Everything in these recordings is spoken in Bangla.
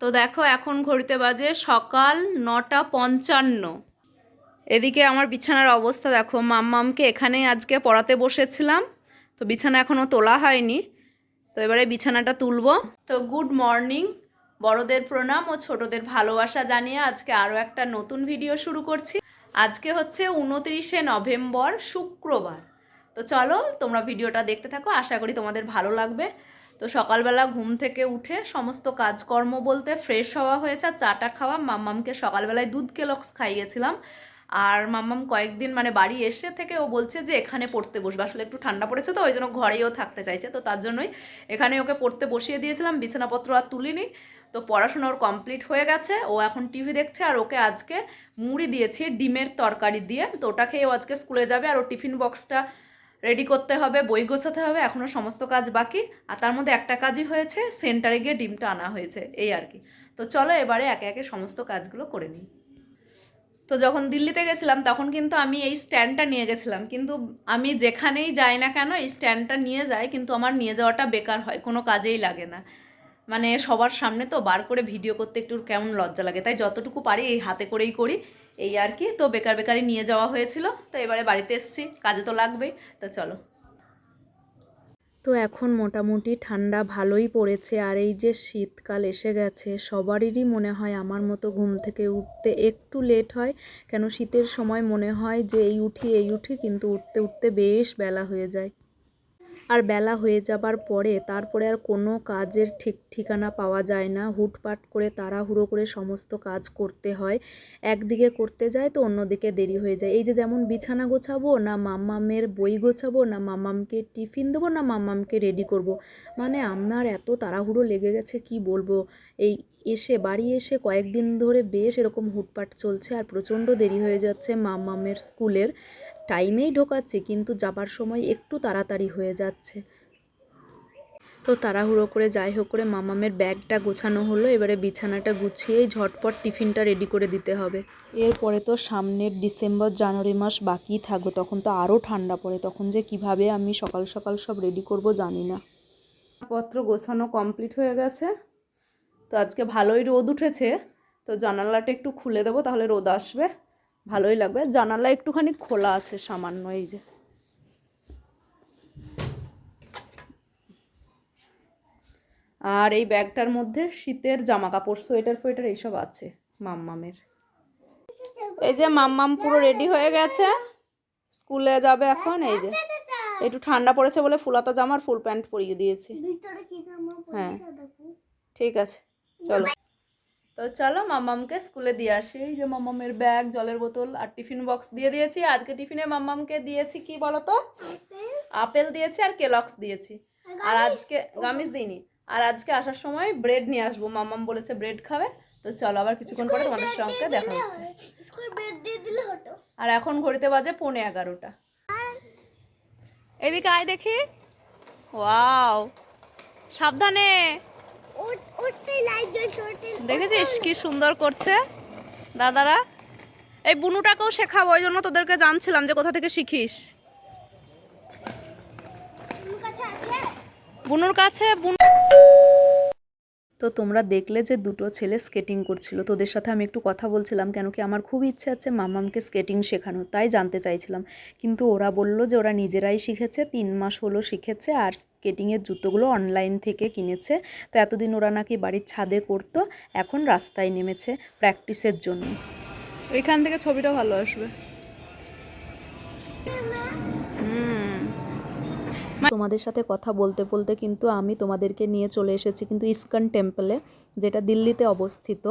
তো দেখো, এখন ঘড়িতে বাজে সকাল নটা পঞ্চান্ন। এদিকে আমার বিছানার অবস্থা দেখো, মাম্মামকে এখানেই আজকে পড়াতে বসেছিলাম, তো বিছানা এখনও তোলা হয়নি। তো এবারে বিছানাটা তুলবো। তো গুড মর্নিং, বড়দের প্রণাম ও ছোটদের ভালোবাসা জানিয়ে আজকে আরও একটা নতুন ভিডিও শুরু করছি। আজকে হচ্ছে উনত্রিশে নভেম্বর, শুক্রবার। তো চলো, তোমরা ভিডিওটা দেখতে থাকো, আশা করি তোমাদের ভালো লাগবে। তো সকালবেলা ঘুম থেকে উঠে সমস্ত কাজকর্ম বলতে ফ্রেশ হওয়া হয়েছে, আর চাটা খাওয়া মাম্মামকে সকালবেলায় দুধ কেলক্স খাইয়েছিলাম। আর মাম্মাম কয়েকদিন মানে বাড়ি এসে থেকে ও বলছে যে, এখানে পড়তে বসবে। আসলে একটু ঠান্ডা পড়েছে তো, ওই জন্য ঘরেও থাকতে চাইছে। তো তার জন্যই এখানে ওকে পড়তে বসিয়ে দিয়েছিলাম, বিছানাপত্র আর তুলিনি। তো পড়াশোনা ওর কমপ্লিট হয়ে গেছে, ও এখন টিভি দেখছে, আর ওকে আজকে মুড়ি দিয়েছি ডিমের তরকারি দিয়ে। তো ওটা খেয়ে ও আজকে স্কুলে যাবে, আর ও টিফিন বক্সটা রেডি করতে হবে, বই গোছাতে হবে এখনও সমস্ত কাজ বাকি। আর তার মধ্যে একটা কাজই হয়েছে, সেন্টারে গিয়ে ডিমটা আনা হয়েছে, এই আর কি। তো চলো এবারে একে একে সমস্ত কাজগুলো করে নিই। তো যখন দিল্লিতে গেছিলাম, তখন কিন্তু আমি এই স্ট্যান্ডটা নিয়ে গেছিলাম। কিন্তু আমি যেখানেই যাই না কেন, এই স্ট্যান্ডটা নিয়ে যাই, কিন্তু আমার নিয়ে যাওয়াটা বেকার হয়, কোনো কাজেই লাগে না। মানে সবার সামনে তো বার করে ভিডিও করতে একটু কেমন লজ্জা লাগে। তাই যতটুকু পারি এই হাতে করেই করি। এই আর কি। তো বেকার বেকারই নিয়ে যাওয়া হয়েছিল, তো এবারে বাড়িতে এসেছি, কাজে তো লাগবেই, তো চলো। তো এখন মোটামুটি ঠান্ডা ভালোই পড়েছে, আর এই যে শীতকাল এসে গেছে, সবারই মনে হয় আমার মতো ঘুম থেকে উঠতে একটু লেট হয়, কেন শীতের সময় মনে হয় যে এই উঠি এই উঠি, কিন্তু উঠতে উঠতে বেশ বেলা হয়ে যায়। আর বেলা হয়ে যাবার পরে তারপরে আর কোনো কাজের ঠিক ঠিকানা পাওয়া যায় না। হুটপাট করে তাড়াহুড়ো করে সমস্ত কাজ করতে হয়। একদিকে করতে যায় তো অন্যদিকে দেরি হয়ে যায়। এই যে যেমন বিছানা গোছাবো, না মাম্মামের বই গোছাবো, না মাম্মামকে টিফিন দেবো, না মাম্মামকে রেডি করব। মানে আমার এত তাড়াহুড়ো লেগে গেছে, কি বলব? এই এসে, বাড়ি এসে কয়েকদিন ধরে বেশ এরকম হুটপাট চলছে আর প্রচণ্ড দেরি হয়ে যাচ্ছে মাম্মামের স্কুলের। টাইমেই ঢোকাচ্ছে, কিন্তু যাবার সময় একটু তাড়াতাড়ি হয়ে যাচ্ছে। তো তাড়াহুড়ো করে যাই হোক করে মামামের ব্যাগটা গোছানো হলো, এবারে বিছানাটা গুছিয়েই ঝটপট টিফিনটা রেডি করে দিতে হবে। এরপরে তো সামনের ডিসেম্বর, জানুয়ারি মাস বাকি থাকবে, তখন তো আরও ঠান্ডা পড়ে, তখন যে কীভাবে আমি সকাল সকাল সব রেডি করব জানি না। পত্র গোছানো কমপ্লিট হয়ে গেছে। তো আজকে ভালোই রোদ উঠেছে, তো জানালাটা একটু খুলে দেবো, তাহলে রোদ আসবে। ভালোই লাগবে। জানালা একটুখানি খোলা আছে সামান্য এই যে। আর এই ব্যাগটার মধ্যে শীতের জামা কাপড় সোয়েটার ফোয়েটার এইসব আছে মাম্মামের। এই যে মাম্মাম পুরো রেডি হয়ে গেছে। স্কুলে যাবে এখন এই যে। একটু ঠান্ডা পড়েছে বলে ফুলাতা জামার ফুল প্যান্ট পরিয়ে দিয়েছি। হ্যাঁ। ঠিক আছে চলো। তো চলো মাম্মামকে স্কুলে দিয়ে আসি। এই যে মাম্মামের ব্যাগ জলের বোতল আর টিফিন বক্স দিয়ে দিয়েছি। আজকে টিফিনে মাম্মামকে দিয়েছি কি বলো তো আপেল দিয়েছি আর কেলক্স দিয়েছি। আর আজকে গামিজ দিইনি। আর আজকে আসার সময় ব্রেড নিয়ে আসব। মাম্মাম বলেছে ব্রেড খাবে। তো চলো আবার কিছুক্ষণ পরে তোমাদের সঙ্গে দেখা হচ্ছে। আর এখন ঘড়িতে বাজে পৌনে এগারোটা। এদিকে আয় দেখি। ওয়াও। সাবধানে। দেখেছিস কি সুন্দর করছে? দাদারা এই বুনুটাকেও শেখাবো ওই জন্য তোদেরকে জানছিলাম যে কোথা থেকে শিখিস। বুনুর কাছে বুনু তো তোমরা দেখলে যে দুটো ছেলে স্কেটিং করছিল। তোদের সাথে আমি একটু কথা বলছিলাম, কেন কি আমার খুব ইচ্ছে আছে মামামকে স্কেটিং শেখানো তাই জানতে চাইছিলাম। কিন্তু ওরা বলল যে ওরা নিজেরাই শিখেছে, তিন মাস হলো শিখেছে আর স্কেটিংয়ের জুতোগুলো অনলাইন থেকে কিনেছে। তো এতদিন ওরা নাকি বাড়ির ছাদে করতো, এখন রাস্তায় নেমেছে প্র্যাকটিসের জন্য। এখান থেকে ছবিটা ভালো আসবে। তোমাদের সাথে কথা বলতে বলতে কিন্তু আমি তোমাদেরকে নিয়ে চলে এসেছি কিন্তু ইস্কন টেম্পলে, যেটা দিল্লিতে অবস্থিত।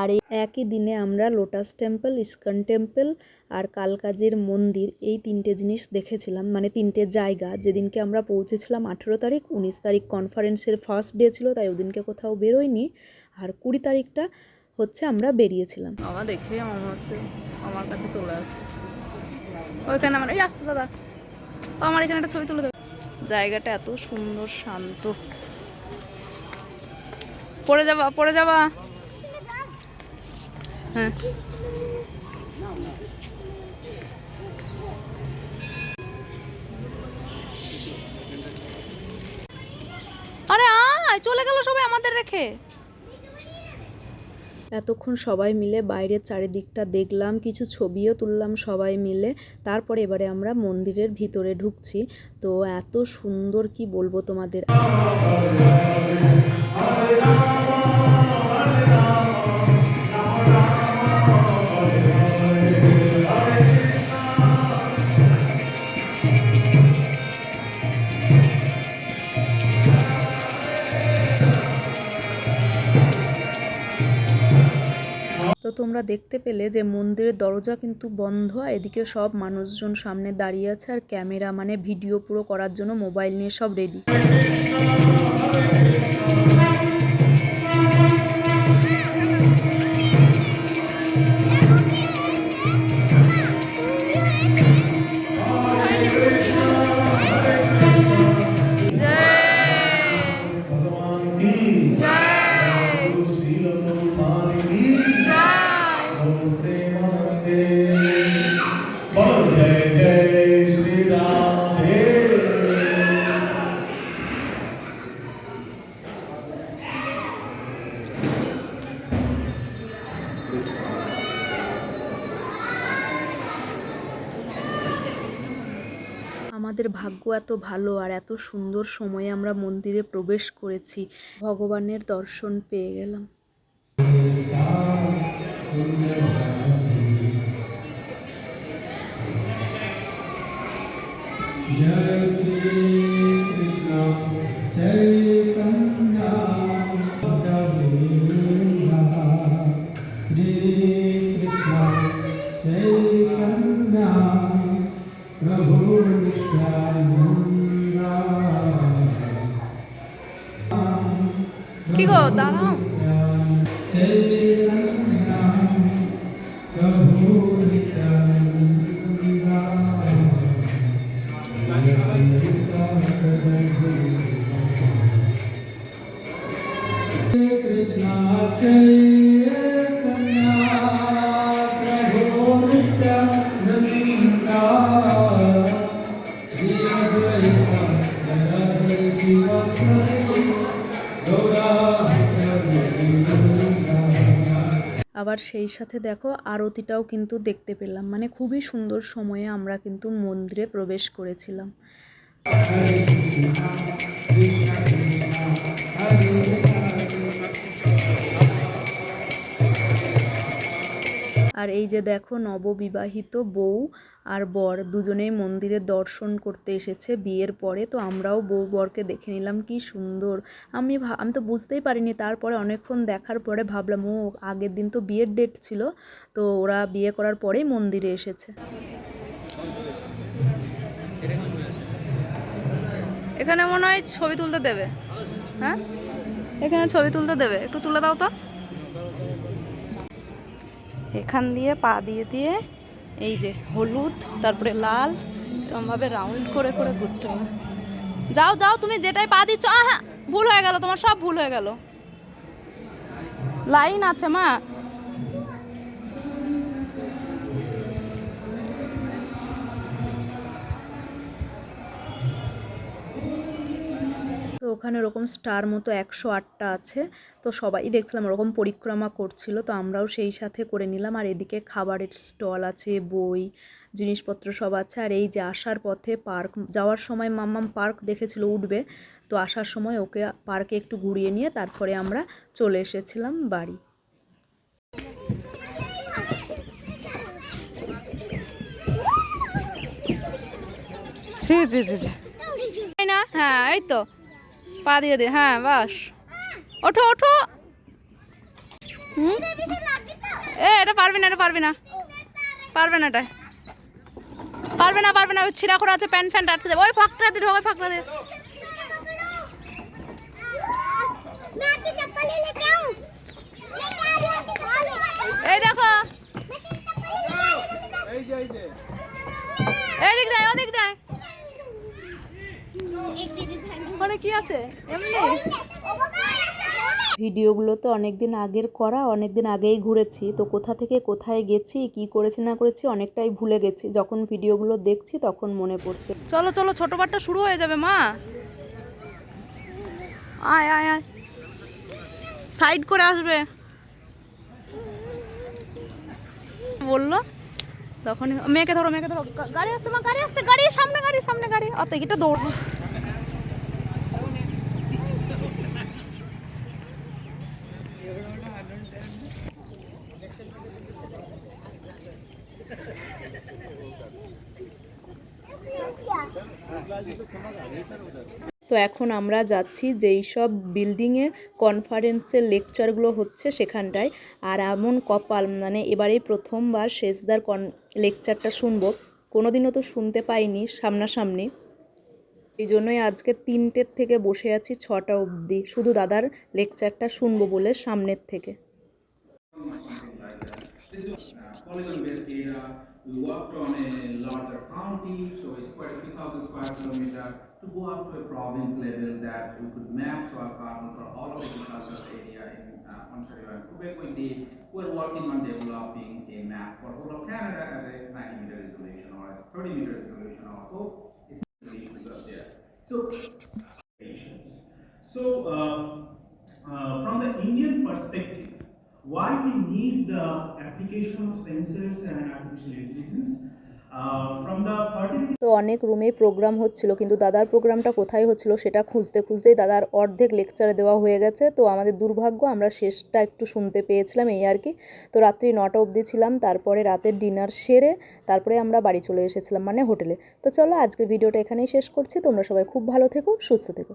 আর এই একই দিনে আমরা লোটাস টেম্পল, ইস্কন টেম্পল আর কালকাজির মন্দির এই তিনটে জিনিস দেখেছিলাম মানে তিনটে জায়গা। যেদিনকে আমরা পৌঁছেছিলাম আঠেরো তারিখ, উনিশ তারিখ কনফারেন্সের ফার্স্ট ডে ছিল, তাই ওদিনকে কোথাও বেরোয়নি আর কুড়ি তারিখটা হচ্ছে আমরা বেরিয়েছিলাম। আমার দেখে আমার হচ্ছে আমার কাছে চলে আসে। ওইখানে আমার এই আসতে দাদা। আমার এখানে একটা ছবি তুলে দেবে। জায়গাটা এত সুন্দর, শান্ত। পড়ে যাবা পড়ে যাবা। হ্যাঁ। আরে আয়, চলে গেল সবাই আমাদের রেখে। এতক্ষণ সবাই মিলে বাইরের চারিদিকটা দেখলাম, কিছু ছবিও তুললাম সবাই মিলে। তারপরে এবারে আমরা মন্দিরের ভিতরে ঢুকছি। তো এত সুন্দর কি বলব তোমাদের? তোমরা দেখতে পেলে যে মন্দিরের দরজা কিন্তু বন্ধ, আর এদিকে সব মানুষজন সামনে দাঁড়িয়ে আছে, আর ক্যামেরা মানে ভিডিও পুরো করার জন্য মোবাইল নিয়ে সব রেডি बोलो আমাদের ভাগ্য এত ভালো আর এত সুন্দর সময়ে আমরা মন্দিরে প্রবেশ করেছি। ভগবানের দর্শন পেয়ে গেলাম। 이거 나랑 আবার সেই সাথে দেখো আরতিটাও কিন্তু দেখতে পেলাম। মানে খুবই সুন্দর সময়ে আমরা কিন্তু মন্দিরে প্রবেশ করেছিলাম। আর এই যে দেখো নববিবাহিত বউ আর বর দুজনেই মন্দিরে দর্শন করতে এসেছে বিয়ের পরে। তো আমরাও বউ বরকে দেখে নিলাম, কি সুন্দর। আমি আমি তো বুঝতেই পারিনি। তারপরে অনেকক্ষণ দেখার পরে ভাবলাম, ও আগের দিন তো বিয়ের ডেট ছিল, তো ওরা বিয়ে করার পরেই মন্দিরে এসেছে। এখানে মনে হয় ছবি তুলতে দেবে। হ্যাঁ? এখানে ছবি তুলতে দেবে। একটু তুলে দাও তো। এখান দিয়ে পা দিয়ে দিয়ে এই যে হলুদ, তারপরে লাল, এরকমভাবে রাউন্ড করে করে ঘুরতে হবে। যাও যাও, তুমি যেটাই পা দিচ্ছ হ্যাঁ ভুল হয়ে গেল, তোমার সব ভুল হয়ে গেল। লাইন আছে মা। ওখানে ওরকম স্টার মতো একশো আটটা আছে। তো সবাই দেখছিলাম ওরকম পরিক্রমা করছিল তো আমরাও সেই সাথে করে নিলাম। আর এদিকে খাবারের স্টল আছে বই জিনিসপত্র সব আছে। আর এই যে আসার পথে পার্ক যাওয়ার সময় মাম্মাম পার্ক দেখেছিল উঠবে। তো আসার সময় ওকে পার্কে একটু ঘুরিয়ে নিয়ে তারপরে আমরা চলে এসেছিলাম বাড়ি। জি জি জি জি না? হ্যাঁ এই তো। পা দিয়ে দে হ্যাঁ বাস। ওঠো ওঠো? এ, এটা পারবি না, এটা পারবি না। পারবে না এটা। পারবে না পারবে না, ওই ছিঁড়া করে আছে প্যান্ট ফ্যান্ট আটকে দেবে ওই ফাঁকটা দিয়ে ঢোকে ফাঁকটা দিয়ে আছে? এমনি? ভিডিওগুলো তো অনেক দিন আগের করা অনেক দিন আগেই ঘুরেছি। তো কোথা থেকে কোথায় গেছি কি করেছি না করেছি অনেকটাই ভুলে গেছি। যখন ভিডিওগুলো দেখছি তখন মনে পড়ছে। চলো চলো ছোট বারটা শুরু হয়ে যাবে মা। আয় আয় আয়। সাইড করে আসবে। বলল তখন মেয়েকে ধরো মেয়েকে ধরো। গাড়ি আসতে মা গাড়ি আসছে গাড়ি সামনে গাড়ি সামনে গাড়ি। অত এটা দৌড়। তো এখন আমরা যাচ্ছি যেই সব বিল্ডিংয়ে কনফারেন্সের লেকচারগুলো হচ্ছে সেখানটায়। আর এমন কপাল মানে এবারেই প্রথমবার শেষদার কন লেকচারটা শুনব। কোনোদিনও তো শুনতে পাইনি সামনাসামনি। এই জন্যই আজকে তিনটের থেকে বসে আছি ছটা অবধি শুধু দাদার লেকচারটা শুনব বলে সামনের থেকে so. It's resolutions are there. So patients. So, uh, uh, from the Indian perspective, why we need the application of sensors and artificial intelligence? Uh, from the fertility তো অনেক রুমে প্রোগ্রাম হচ্ছিল, কিন্তু দাদার প্রোগ্রামটা কোথায় হচ্ছিল সেটা খুঁজতে খুঁজতেই দাদার অর্ধেক লেকচার দেওয়া হয়ে গেছে। তো আমাদের দুর্ভাগ্য, আমরা শেষটা একটু শুনতে পেয়েছিলাম এই আর কি। তো রাত্রি নটা অবধি ছিলাম, তারপরে রাতের ডিনার সেরে তারপরে আমরা বাড়ি চলে এসেছিলাম মানে হোটেলে তো চলো, আজকের ভিডিওটা এখানেই শেষ করছি। তোমরা সবাই খুব ভালো থেকো, সুস্থ থেকো।